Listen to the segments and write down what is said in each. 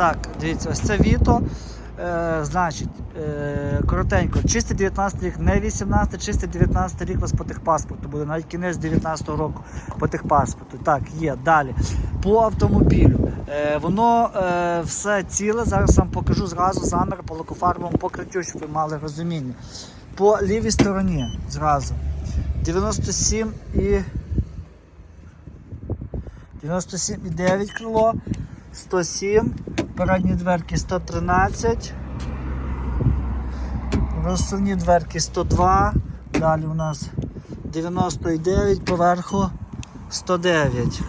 Так, дивіться, ось це Віто. Е, значить, е, коротенько, чистий 19 рік, не 18, чистий 19 рік у вас по техпаспорту буде, навіть кінець 19 року по техпаспорту. Так, є. Далі. По автомобілю. Е, воно е, все ціле. Зараз вам покажу зразу замір по лакофарбовому покриттю, щоб ви мали розуміння. По лівій стороні зразу. 97 і 97,9 крило, 107, передні дверки 113, розсувні дверки 102, далі у нас 99, поверху 109.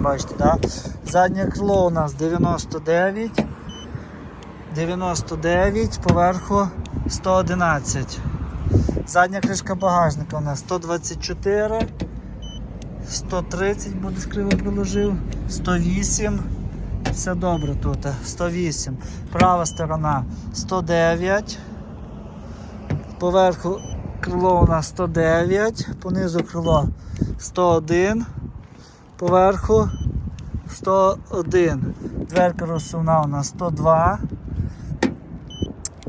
Бачите, так? Заднє крило у нас 99, 99, поверху 111. Задня кришка багажника у нас 124. 130 буде скриво приложив, 108. Все добре тут. 108. Права сторона 109. Поверху крило у нас 109, понизу крило 101, поверху 101. Дверка розсувна у нас 102.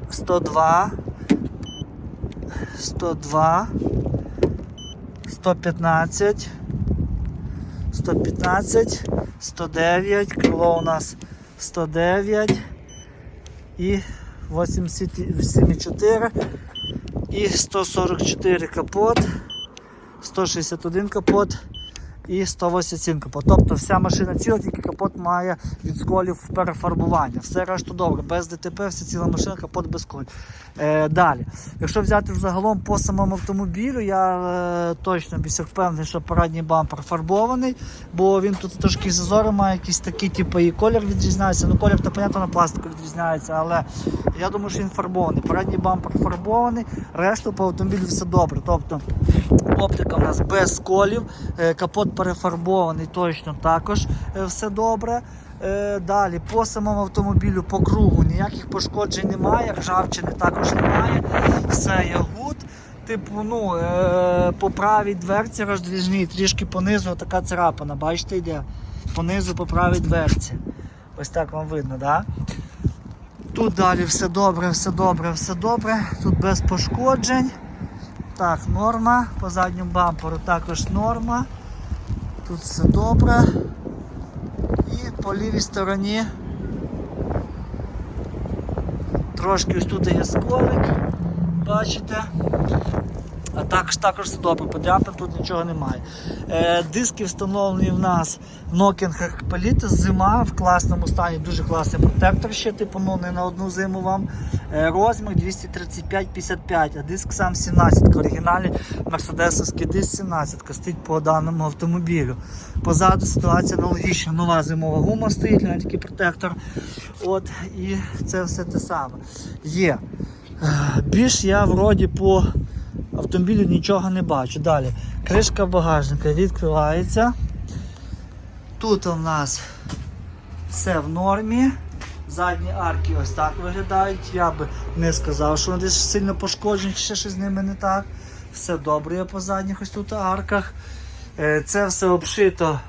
102. 102. 115. 115, 109, крило у нас 109 і 87,4 і 144 капот, 161 капот і 187 капот. Тобто вся машина ціла, тільки капот має від сколів перефарбування. Все решту добре, без ДТП, вся ціла машина, капот без сколів. Е, далі, якщо взяти взагалом по самому автомобілю, я е, точно більше впевнений, що передній бампер фарбований, бо він тут трошки зазори має якийсь такий, типу, і колір відрізняється. Ну, колір, то понятно, на пластику відрізняється, але я думаю, що він фарбований. Передній бампер фарбований, решту по автомобілю все добре. Тобто оптика в нас без сколів, е, капот перефарбований точно також е, все добре. Е, Далі по самому автомобілю по кругу ніяких пошкоджень немає, ржавчини також немає. Все є гуд. Типу, ну, по правій дверці роздвіжній, трішки понизу така царапина, бачите, йде. Понизу по правій дверці. Ось так вам видно, да? Тут далі все добре, все добре, все добре. Тут без пошкоджень. Так, норма. По задньому бамперу також норма. Тут все добре. І по лівій стороні трошки ось тут є сколик, бачите. А також також добре, подряпин тут нічого немає. Е, диски встановлені в нас Nokia Hercules, зима в класному стані, дуже класний протектор ще, типу, ну не на одну зиму вам. Е, розмір 235-55, а диск сам 17, оригінальний мерседесовський диск 17 стоїть по даному автомобілю. Позаду ситуація аналогічна, нова зимова гума стоїть, гляньте, такий протектор. От, і це все те саме. Є. Е, Більш я вроді по автомобілю нічого не бачу. Далі. Кришка багажника відкривається. Тут у нас все в нормі. Задні арки ось так виглядають. Я би не сказав, що вони десь сильно пошкоджені, чи ще щось з ними не так. Все добре є по задніх ось тут арках. Е, Це все обшито.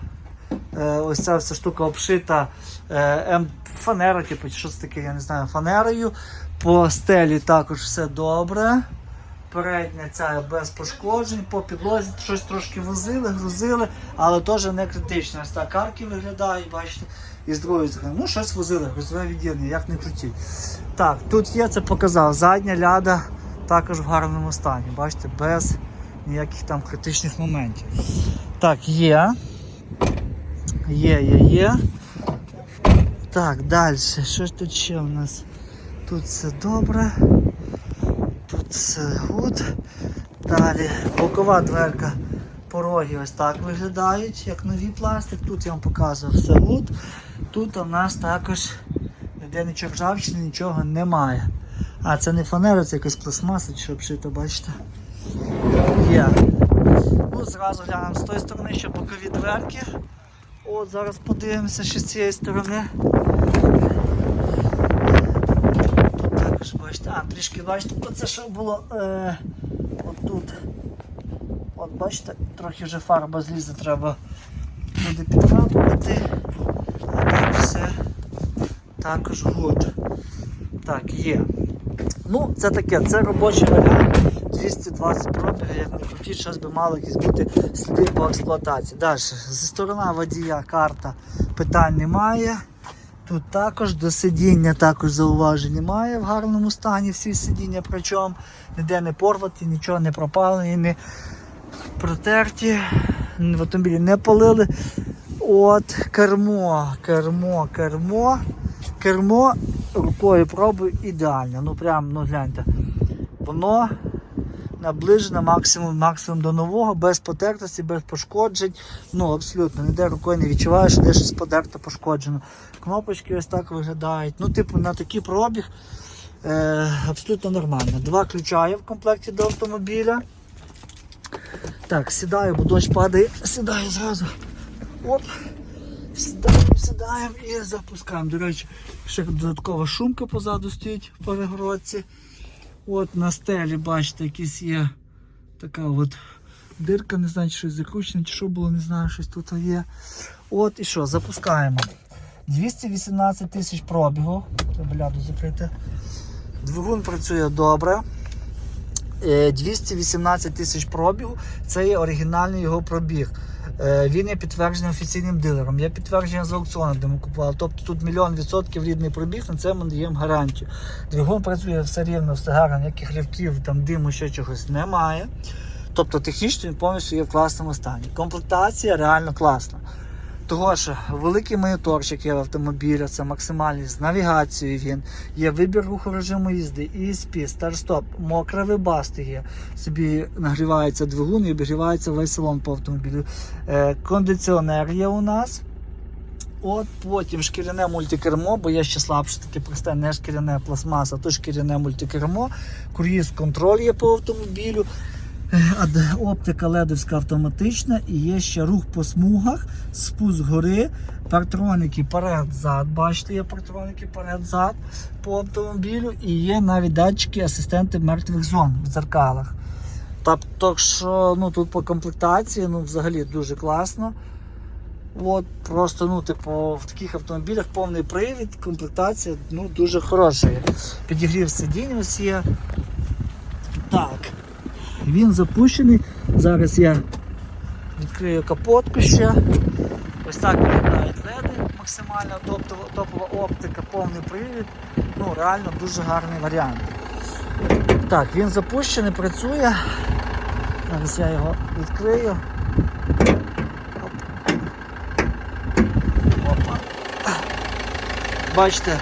е, Ось ця вся штука обшита е, фанера, типу, що це таке, я не знаю, фанерою. По стелі також все добре. Передня ця без пошкоджень, по підлозі щось трошки возили, грузили, але теж не критично. Ось так арки виглядають, бачите, і з другої сторони. Ну, щось возили, грузове відділення, як не крутіть. Так, тут є, це показав. Задня ляда також в гарному стані, бачите, без ніяких там критичних моментів. Так, є. Є, є, є. Так, далі. Що ж тут ще у нас? Тут все добре. Тут все гуд. Далі бокова дверка. Пороги ось так виглядають, як новий пластик. Тут я вам показував все гуд. Тут у нас також ніде нічого ржавчини, нічого немає. А, це не фанера, це якась пластмаса, чи що обшито, бачите. Є. Ну, зразу глянемо з тої сторони, що бокові дверки. От зараз подивимося ще з цієї сторони. Тут також бачите, а трішки бачите, оце що було е, отут. От бачите, трохи вже фарба злізе, треба буде підкапувати. А так все також гуд. Так, є. Ну, це таке, це робочий варіант. 220 пробігів, як не крутіть, щось би мало якісь бути сліди по експлуатації. Далі, зі сторони водія карта питань немає. Тут також до сидіння також зауважень немає в гарному стані всі сидіння, причому ніде не порваті, нічого не пропалені, не протерті, в автомобілі не палили. От кермо, кермо, кермо, кермо рукою пробую ідеально. Ну прям, ну гляньте, воно наближено максимум, максимум до нового, без потертості, без пошкоджень. Ну, абсолютно, ніде рукою не відчуваєш, де щось потерто, пошкоджено. Кнопочки ось так виглядають. Ну, типу, на такий пробіг е, абсолютно нормально. Два ключа є в комплекті до автомобіля. Так, сідаю, бо дощ падає, сідаю зразу. Оп. Сідаємо, сідаємо і запускаємо. До речі, ще додаткова шумка позаду стоїть в перегородці. От на стелі, бачите, якісь є така от дирка, не знаю, щось закручене, чи що було, не знаю, щось тут є. От і що, запускаємо. 218 тисяч пробігу. Треба закрити. Двигун працює добре. Е, 218 тисяч пробігу. Це є оригінальний його пробіг. Е, Він є підтверджений офіційним дилером. Є підтвердження з аукціону, де ми купували. Тобто тут мільйон відсотків рідний пробіг, на це ми даємо гарантію. Двигун працює все рівно, все гарно, ніяких рівків, там диму, ще чогось немає. Тобто технічно він повністю є в класному стані. Комплектація реально класна. Того що великий моніторчик є в автомобілі, це максимальний з навігацією він. Є вибір руху режиму їзди, ESP, старт-стоп, мокре вибасти є. Собі нагрівається двигун і обігрівається весь салон по автомобілю. Е, кондиціонер є у нас. От потім шкіряне мультикермо, бо є ще слабше таке просте, не шкіряне пластмаса, то шкіряне мультикермо. Круїз контроль є по автомобілю. Е, Оптика ледовська автоматична і є ще рух по смугах, спуск гори, партроники перед-зад. Бачите, є партроники перед-зад по автомобілю і є навіть датчики асистенти мертвих зон в дзеркалах. Тобто, що ну, тут по комплектації ну, взагалі дуже класно. От просто, ну, типу, в таких автомобілях повний привід, комплектація ну, дуже хороша. Підігрів сидінь ось є. Він запущений. Зараз я відкрию капотку ще. Ось так виглядають леди максимально топтова, топова оптика, повний привід. Ну, реально дуже гарний варіант. Так, він запущений, працює. Зараз я його відкрию. Бачите,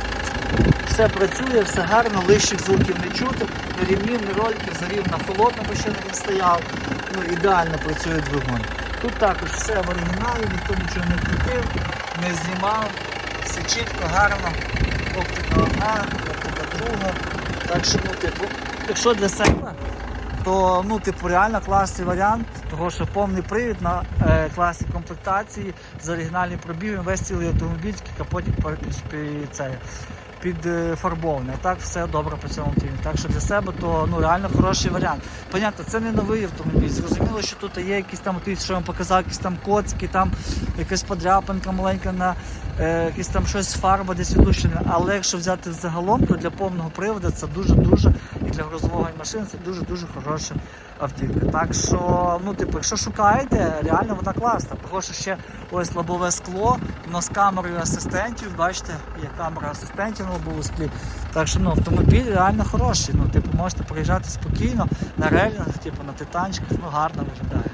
все працює, все гарно, лишніх звуків не чути, не рівнів, не зарів на холодному ще не стояв. Ну, ідеально працює двигун. Тут також все в оригіналі, ніхто нічого не крутив, не знімав, все чітко, гарно. Оптика одна, оптика друга. Так що, ну, типу, якщо для себе, то ну, типу, реально класний варіант, того що повний привід на е, класній комплектації з оригінальним пробігом, весь цілий автомобіль, капотик пер- під. А так все добре по цьому автомобілі. Так що для себе то ну, реально хороший варіант. Понятно, це не новий автомобіль. Зрозуміло, що тут є якісь там, от, що я вам показав, якісь там коцки, там якась подряпинка маленька на е, якісь там щось фарба десь відлущена. Але якщо взяти загалом, то для повного приводу це дуже-дуже і для грузової машини це дуже-дуже хороша автівка. Так що, ну, типу, якщо шукаєте, реально вона класна. Прошу ще ось лобове скло, воно з камерою асистентів, бачите, є камера асистентів на лобовому склі. Так що ну, автомобіль реально хороший. Ну, типу, можете проїжджати спокійно на рельсах, типу, на титанчиках, ну гарно виглядає.